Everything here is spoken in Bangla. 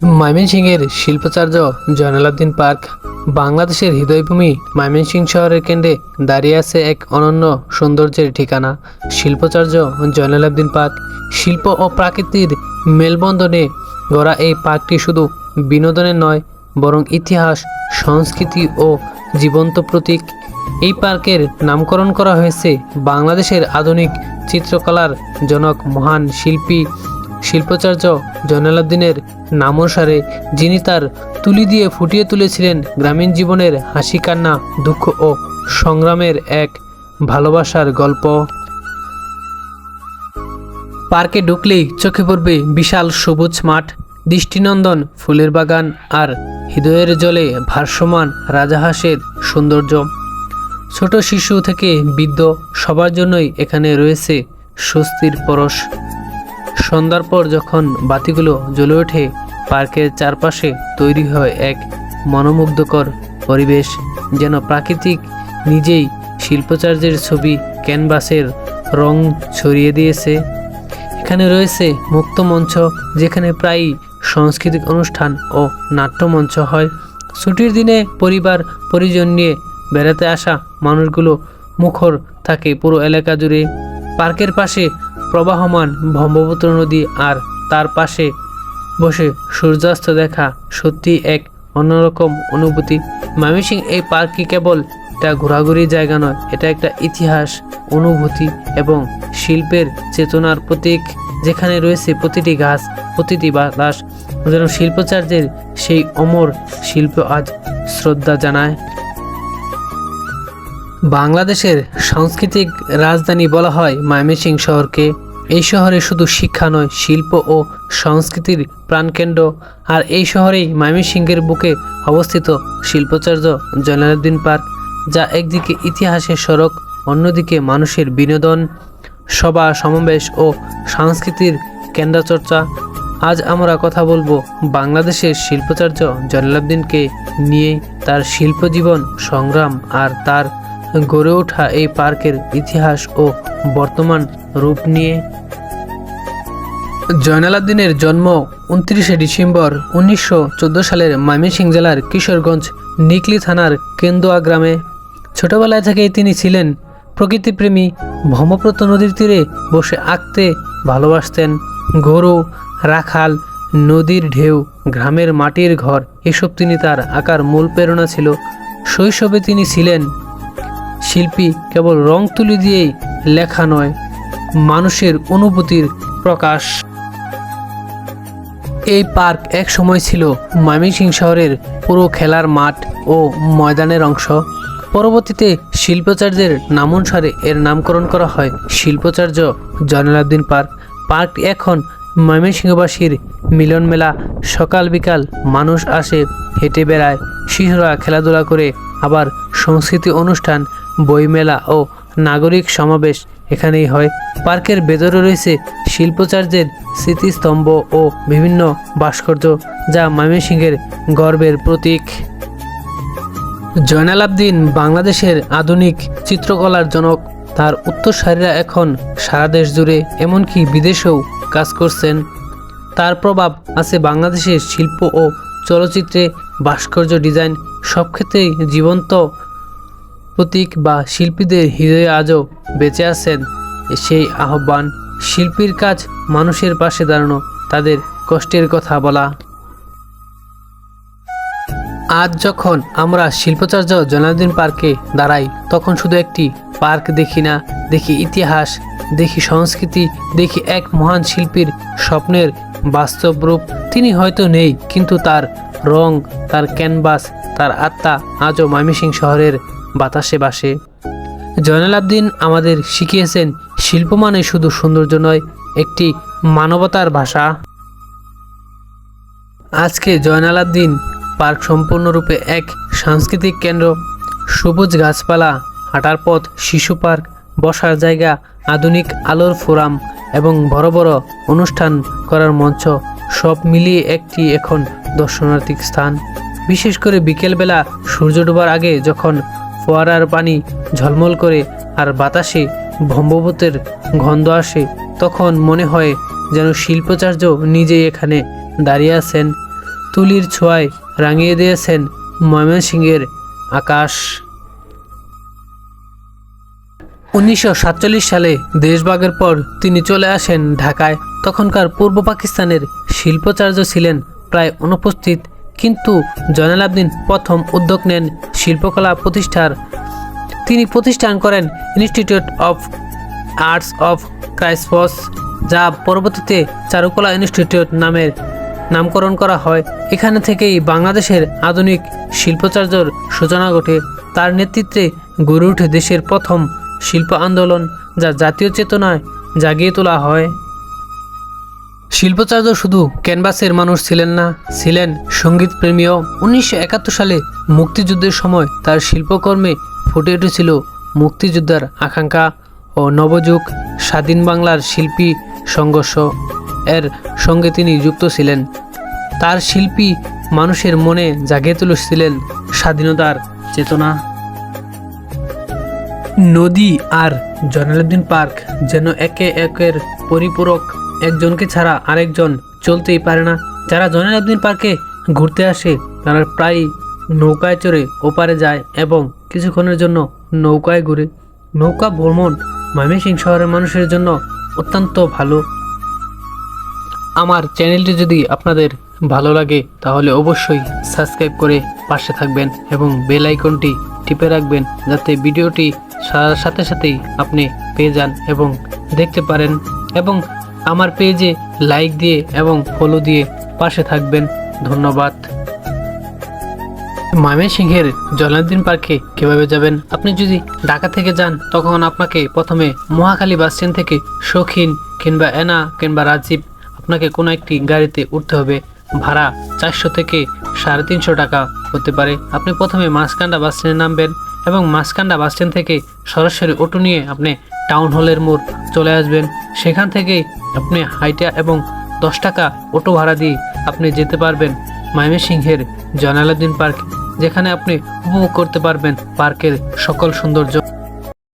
ময়মনসিংহের শিল্পাচার্য জয়নালাব্দিন পার্ক, বাংলাদেশের হৃদয়ভূমি ময়মনসিংহ শহরের কেন্দ্রে দাঁড়িয়ে আছে এক অনন্য সৌন্দর্যের ঠিকানা। শিল্পাচার্য জয়নালাব্দিন পার্ক, শিল্প ও প্রাকৃতির মেলবন্ধনে গড়া এই পার্কটি শুধু বিনোদনের নয়, বরং ইতিহাস, সংস্কৃতি ও জীবন্ত প্রতীক। এই পার্কের নামকরণ করা হয়েছে বাংলাদেশের আধুনিক চিত্রকলার জনক মহান শিল্পী শিল্পাচার্য জয়নালাব্দিনের নামানুসারে যিনি তার তুলি দিয়ে ফুটিয়ে তুলেছিলেন গ্রামীণ জীবনের হাসি, কান্না, দুঃখ ও সংগ্রামের এক ভালোবাসার গল্প। পার্কে ঢুকলেই চোখে পড়বে বিশাল সবুজ মাঠ, দৃষ্টিনন্দন ফুলের বাগান আর হৃদয়ের জলে ভাসমান রাজাহাঁসের সৌন্দর্য। ছোট শিশু থেকে বৃদ্ধ সবার জন্যই এখানে রয়েছে স্বস্তির পরশ। সন্ধ্যার পর যখন বাতিগুলো জ্বলে ওঠে, পার্কের চারপাশে তৈরি হয় এক মনোমুগ্ধকর পরিবেশ, যেন প্রাকৃতিক নিজেই শিল্পচার্যের ছবি ক্যানভাসের রং ছড়িয়ে দিয়েছে। এখানে রয়েছে মুক্ত মঞ্চ, যেখানে প্রায়ই সাংস্কৃতিক অনুষ্ঠান ও নাট্যমঞ্চ হয়। ছুটির দিনে পরিবার, পরিজন নিয়ে বেড়াতে আসা মানুষগুলো মুখর থাকে পুরো এলাকা জুড়ে। পার্কের পাশে প্রবাহমান ব্রহ্মপুত্র নদী আর তার পাশে বসে সূর্যাস্ত দেখা সত্যি এক অন্যরকম অনুভূতি। ময়মনসিং এই পার্কটি কেবল একটা ঘোরাঘুরি জায়গা নয়, এটা একটা ইতিহাস, অনুভূতি এবং শিল্পের চেতনার প্রতীক। যেখানে রয়েছে প্রতিটি গাছ, প্রতিটি বাতাস, যেন শিল্পাচার্যের সেই অমর শিল্প আজ শ্রদ্ধা জানায়। বাংলাদেশের সাংস্কৃতিক রাজধানী বলা হয় ময়মনসিং শহরকে। এই শহরে শুধু শিক্ষা নয়, শিল্প ও সংস্কৃতির প্রাণকেন্দ্র। আর এই শহরেই ময়মনসিংহের বুকে অবস্থিত শিল্পাচার্য জয়নালুদ্দিন পার্ক, যা একদিকে ইতিহাসের সড়ক, অন্যদিকে মানুষের বিনোদন, সভা, সমাবেশ ও সংস্কৃতির কেন্দ্রচর্চা। আজ আমরা কথা বলব বাংলাদেশের শিল্পাচার্য জয়নালুদ্দিনকে নিয়ে তার শিল্পজীবন, সংগ্রাম আর তার গড়ে ওঠা এই পার্কের ইতিহাস ও বর্তমান রূপ নিয়ে। জয়নাল জয়নালাদ্দিনের জন্ম উনত্রিশে ডিসেম্বর উনিশশো চোদ্দ সালের ময়মনসিংহ জেলার কিশোরগঞ্জ নিকলি থানার কেন্দুয়া গ্রামে। ছোটবেলায় থেকেই তিনি ছিলেন প্রকৃতিপ্রেমী, ব্রহ্মপুত্র নদীর তীরে বসে আঁকতে ভালোবাসতেন। গরু, রাখাল, নদীর ঢেউ, গ্রামের মাটির ঘর, এসব তিনি তার আঁকার মূল প্রেরণা ছিল। শৈশবে তিনি ছিলেন শিল্পী কেবল রং তুলি দিয়েই লেখা নয়, মানুষের অনুভূতির প্রকাশ। এই পার্ক এক সময় ছিল ময়মনসিংহ শহরের পুরো খেলার মাঠ ও ময়দানের অংশ। পরবর্তীতে শিল্পাচার্যের নামানুসারে এর নামকরণ করা হয় শিল্পাচার্য জয়নালাব্দিন পার্ক। পার্কটি এখন ময়মনসিংহবাসীর মিলন মেলা, সকাল বিকাল মানুষ আসে, হেঁটে বেড়ায়, শিশুরা খেলাধুলা করে, আবার সংস্কৃতি অনুষ্ঠান বইমেলা ও নাগরিক সমাবেশ এখানেই হয়। পার্কের ভেতরে রয়েছে শিল্পচার্যের স্মৃতিস্তম্ভ ও বিভিন্ন ভাস্কর্য, যা ময়মনসিংহের গর্বের প্রতীক। জয়নাল আবদিন বাংলাদেশের আধুনিক চিত্রকলার জনক। তার উত্তরসারীরা এখন সারা দেশ জুড়ে, এমনকি বিদেশেও কাজ করছেন। তার প্রভাব আছে বাংলাদেশের শিল্প ও চলচ্চিত্রে। ভাস্কর্য ডিজাইন সব ক্ষেত্রেই জীবন্ত প্রতীক বা শিল্পীদের হৃদয়ে আজও বেঁচে আছেন সেই আহ্বান শিল্পীর কাজ মানুষের পাশে দাঁড়ানো, তাদের কষ্টের কথা বলা। আজ যখন আমরা শিল্পাচার্য জনার্দিন পার্কে দাঁড়াই, তখন শুধু একটি পার্ক দেখি না, দেখি ইতিহাস, দেখি সংস্কৃতি, দেখি এক মহান শিল্পীর স্বপ্নের বাস্তব রূপ। তিনি হয়তো নেই, কিন্তু তার রং, তার ক্যানভাস, তার আত্মা আজও ময়মনসিংহ শহরের বাতাসে বাসে। জয়নাল আবদিন আমাদের শিখিয়েছেন শিল্প মানে শুধু সৌন্দর্য নয়, একটি মানবতার ভাষা। আজকে জয়নাল আবদিন পার্ক সম্পূর্ণরূপে এক সাংস্কৃতিক কেন্দ্র। সবুজ গাছপালা, হাঁটার পথ, শিশু পার্ক, বসার জায়গা, আধুনিক আলোর ফোরাম এবং বড় বড় অনুষ্ঠান করার মঞ্চ সব মিলিয়ে একটি এখন দর্শনার্থী স্থান। বিশেষ করে বিকেলবেলা সূর্য ডোবার আগে যখন ফোয়ারার পানি ঝলমল করে আর বাতাসে ব্রহ্মপুত্রের গন্ধ আসে। তখন মনে হয় যেন শিল্পাচার্য নিজেই এখানে দাঁড়িয়ে আছেন। তুলির ছোঁয়ায় রাঙিয়ে দিয়েছেন ময়মনসিংহের আকাশ। উনিশশো সাতচল্লিশ সালে দেশভাগের পর তিনি চলে আসেন ঢাকায়। তখনকার পূর্ব পাকিস্তানের শিল্পাচার্য ছিলেন প্রায় অনুপস্থিত। কিন্তু জয়নাল আবদিন প্রথম উদ্যোগ নেন শিল্পকলা প্রতিষ্ঠার। তিনি প্রতিষ্ঠান করেন ইনস্টিটিউট অফ আর্টস অফ ক্রাইসফস যা পরবর্তীতে চারুকলা ইনস্টিটিউট নামের নামকরণ করা হয়। এখানে থেকেই বাংলাদেশের আধুনিক শিল্পচার্যর সূচনা ঘটে। তার নেতৃত্বে গড়ে ওঠে দেশের প্রথম শিল্প আন্দোলন, যা জাতীয় চেতনায় জাগিয়ে তোলা হয়। শিল্পাচার্য শুধু ক্যানভাসের মানুষ ছিলেন না, ছিলেন সংগীত প্রেমীও উনিশশো একাত্তর সালে মুক্তিযুদ্ধের সময় তার শিল্পকর্মে ফুটে উঠেছিল মুক্তিযোদ্ধার আকাঙ্ক্ষা ও নবযুগ স্বাধীন বাংলার শিল্পী সংঘর্ষ। এর সঙ্গে তিনি যুক্ত ছিলেন। তার শিল্পী মানুষের মনে জাগিয়ে তুলেছিলেন স্বাধীনতার চেতনা। নদী আর জয়নালুদ্দিন পার্ক যেন একে একের পরিপূরক একজনকে ছাড়া আরেকজন চলতেই পারে না। যারা জয়নালুদ্দিন পার্কে ঘুরতে আসে, তারা প্রায় নৌকায় চড়ে ওপারে যায় এবং কিছুক্ষণের জন্য নৌকায় ঘুরে। নৌকা ভ্রমণ ময়মনসিং শহরের মানুষের জন্য অত্যন্ত ভালো। আমার চ্যানেলটি যদি আপনাদের ভালো লাগে, তাহলে অবশ্যই সাবস্ক্রাইব করে পাশে থাকবেন এবং বেল আইকনটি টিপে রাখবেন যাতে ভিডিওটি সাথে সাথেই আপনি পেয়ে যান এবং দেখতে পারেন। এবং আমার পেজে লাইক দিয়ে এবং ফলো দিয়ে পাশে থাকবেন। ধন্যবাদ। ময়মনসিংহের জলাদ্দিন পার্কে কীভাবে যাবেন? আপনি যদি ঢাকা থেকে যান, তখন আপনাকে প্রথমে মহাখালী বাস স্ট্যান্ড থেকে শৌখিন কিংবা এনা কিংবা রাজীব আপনাকে কোনো একটি গাড়িতে উঠতে হবে। ভাড়া চারশো থেকে সাড়ে তিনশো টাকা হতে পারে। আপনি প্রথমে মাঝকান্ডা বাস স্ট্যান্ডে নামবেন এবং মাঝকান্ডা বাস স্ট্যান্ড থেকে সরাসরি অটো নিয়ে আপনি টাউন হলের মোড় চলে আসবেন। সেখান থেকেই আপনি হাইটা এবং দশ টাকা অটো ভাড়া দিয়ে আপনি যেতে পারবেন ময়মনসিংহের জয়নালুদ্দিন পার্ক, যেখানে আপনি উপভোগ করতে পারবেন পার্কের সকল সৌন্দর্য।